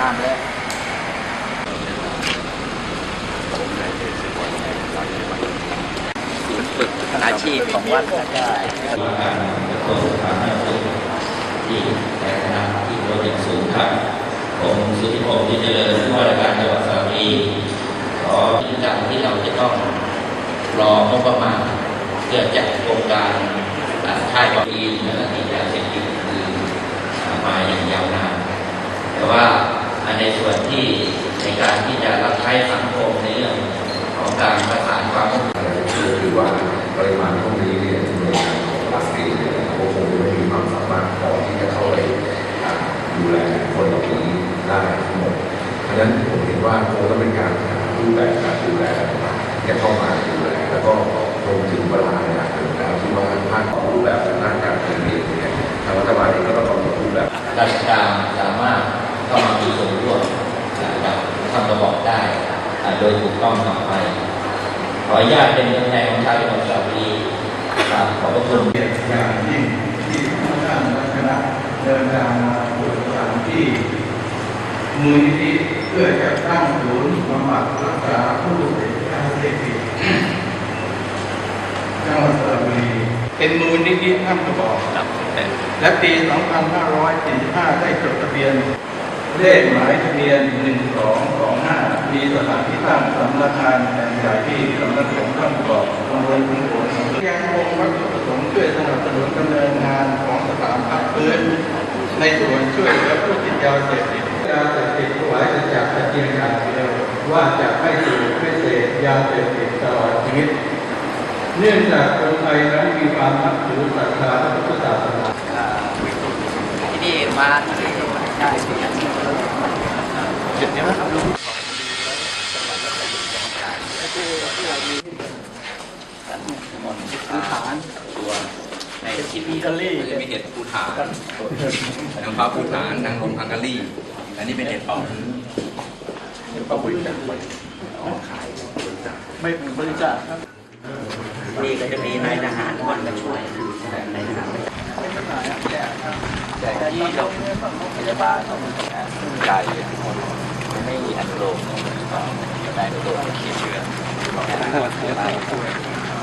อ่านเลยฝึกอาชีพของวัดก็ได้ที่ในคณะที่โปรเจกต์สูงครับผมสุธิพงศ์ที่เจริญผู้ว่าราชการจังหวัดสระบุรีขอที่จากที่เราจะต้องรองบประมาณเพื่อจัดโครงการค่ายบรินและที่ยาเสพติดคือมาอย่างยาวนานแต่ว่า ในส่วนที่ในการที่จะรับใช้สังคมในเรื่องของการประสานความร่วมมือเชื่อคือว่าปริมาณพวกนี้เนี่ย ทำระบบได้ โดยถูกต้องต่อไป ขออนุญาตเป็นตัวแทนของชาวจังหวัดสระบุรีครับขอบพระคุณอย่างยิ่งที่ท่านคณะเดินทางมาตรวจสถานที่มูลนิธิเพื่อจะตั้งศูนย์บำบัดรักษาผู้ติดยาเสพติดจังหวัดสระบุรีเป็นมูลนิธิท่านกระบอกและปี 2545 ได้จดทะเบียน เลขหมายทะเบียน1225มีสถานที่ตั้งสำนักงานแห่งใหญ่ที่สำนักสงฆ์ท่านบอกตำบลขุนโขนยังคงวัตถุประสงค์ช่วยสนับสนุนดำเนินงานของสถานพักพื้นในส่วนช่วยเหลือผู้ติดยาเสพติดยาเสพติดถวายสัจจะแต่เพียงอย่างเดียวว่าจะไม่สูบไม่เสพยาเสพติดตลอดชีวิต เนื่องจากคนไทยนั้นมีความนับถือศรัทธาพระพุทธศาสนาที่นี่มา ฐาน ตัวในเป็นทีวีกัลลี่จะมีเห็ดภูฐานนางฟ้าภูฐานนางลมฮังการีอันนี้เป็นเห็ดเป่าไม่บริจาคครับนี่ก็จะมีนายทหารคนมาช่วยนายทหารแต่ที่โรงพยาบาลต้องจ่ายคนไม่อนุโลมได้อนุโลมที่เชื้อหน้า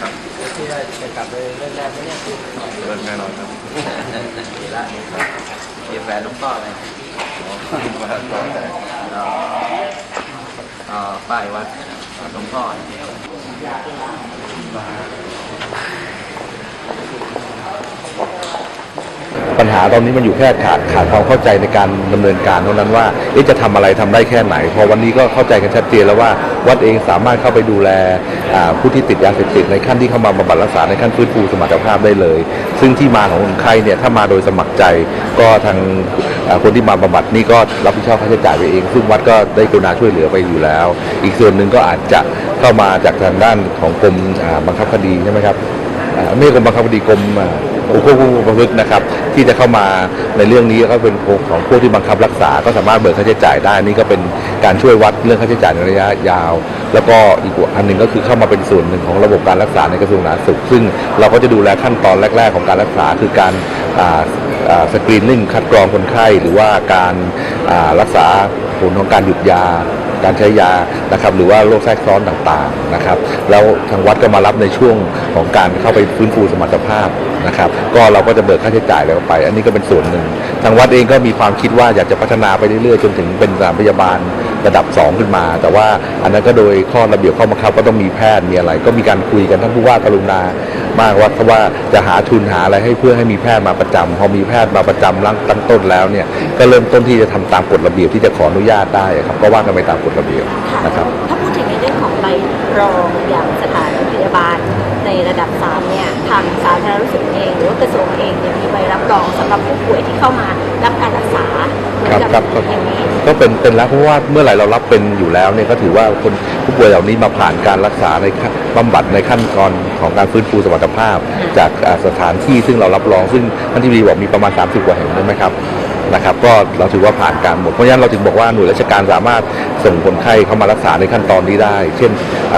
ครับที่ว่าจะกลับไปเรื่องแรกไม่เนี่ยเรื่องแน่นอนครับดีละเดี๋ยวแฟนลุงพ่อเลยอ๋ออ๋อป้ายวัดหลวงพ่อ ปัญหาตอนนี้มันอยู่แค่ขาดขาดความเข้าใจในการดำเนินการเท่านั้นว่าจะทำอะไรทำได้แค่ไหน พอวันนี้ก็เข้าใจกันชัดเจนแล้วว่าวัดเองสามารถเข้าไปดูแลผู้ที่ติดยาเสพติดในขั้นที่เข้ามาบำบัดรักษาในขั้นฟื้นฟูสมรรถภาพได้เลย ซึ่งที่มาของคนไข้เนี่ยถ้ามาโดยสมัครใจ ก็ทางคนที่มาบำบัดนี่ก็รับผิดชอบค่าใช้จ่ายไปเอง ซึ่งวัดก็ได้กรุณาช่วยเหลือไปอยู่แล้ว อีกส่วนหนึ่งก็อาจจะเข้ามาจากทางด้านของกรมบังคับคดีใช่ไหมครับไม่กรมบังคับคดีกรม อ่าควบคุมประพฤตินะครับ ที่จะเข้ามาในเรื่องนี้ก็เป็นของพวกที่บังคับรักษา ก็สามารถเบิกค่าใช้จ่ายได้นี่ก็เป็นการช่วยวัดเรื่องค่าใช้จ่ายในระยะยาว แล้วก็อีกอันหนึ่งก็คือเข้ามาเป็นส่วนหนึ่งของระบบการรักษาในกระทรวงสาธารณสุข ซึ่งเราก็จะดูแลขั้นตอนแรก ๆ ของการรักษาคือการสกรีนนิ่งคัดกรองคนไข้หรือว่าการรักษาผลของการหยุดยา การใช้ยานะครับหรือว่าโรคแทรกซ้อนต่างๆนะครับ แล้วทางวัดก็มารับในช่วงของการเข้าไปฟื้นฟูสมรรถภาพนะครับ ก็เราก็จะเบิกค่าใช้จ่ายแล้วไป อันนี้ก็เป็นส่วนหนึ่ง ทางวัดเองก็มีความคิดว่าอยากจะพัฒนาไปเรื่อยๆ จนถึงเป็นสถานพยาบาล ระดับ 2 ขึ้นมา แต่ว่าอันนั้นก็โดยข้อระเบียบข้อบังคับก็ต้องมีแพทย์มีอะไร ก็มีการคุยกันท่านผู้ว่ากรุณามากว่าว่าจะหาทุนหาอะไรให้เพื่อให้มีแพทย์มาประจำพอมีแพทย์มาประจำรั้งตั้งต้นแล้วเนี่ยก็เริ่มต้นที่จะทำตามกฎระเบียบที่จะขออนุญาตได้ครับก็ว่ากันไปตามกฎระเบียบนะครับถ้าพูดถึงในเรื่องของใบรองอย่างสถานพยาบาลในระดับ3เนี่ยทางสาธารณสุขเอง หรือว่ากระทรวงเองเนี่ยมีใบรับรองสำหรับผู้ป่วยที่เข้ามารับการรักษาเหมือนครับกับครับก็อย่างนี้ ก็เป็นเป็นแล้วเพราะว่าเมื่อไหร่เรารับเป็นอยู่แล้วเนี่ยก็ถือว่าคนผู้ป่วยเหล่านี้มาผ่านการรักษาในขั้นบำบัดในขั้นตอนของการฟื้นฟูสมรรถภาพ จากสถานที่ซึ่งเรารับรอง ซึ่งท่านที่ดีบอกมีประมาณ 30 กว่าแห่งใช่ไหมครับนะครับก็เราถือว่าผ่านการหมดเพราะฉะนั้นเราถึงบอกว่าหน่วยราชการสามารถส่งคนไข้เข้ามารักษาในขั้นตอนนี้ได้ เช่น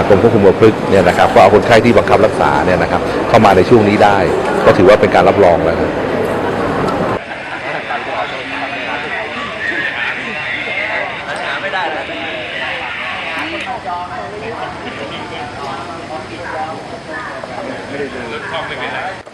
กรมควบคุมประพฤติเนี่ยนะครับก็เอาคนไข้ที่บังคับรักษาเนี่ยนะครับเข้ามาในช่วงนี้ได้ ก็ถือว่าเป็นการรับรองแล้วครับ หาไม่ได้แล้ว ไม่ได้เดิ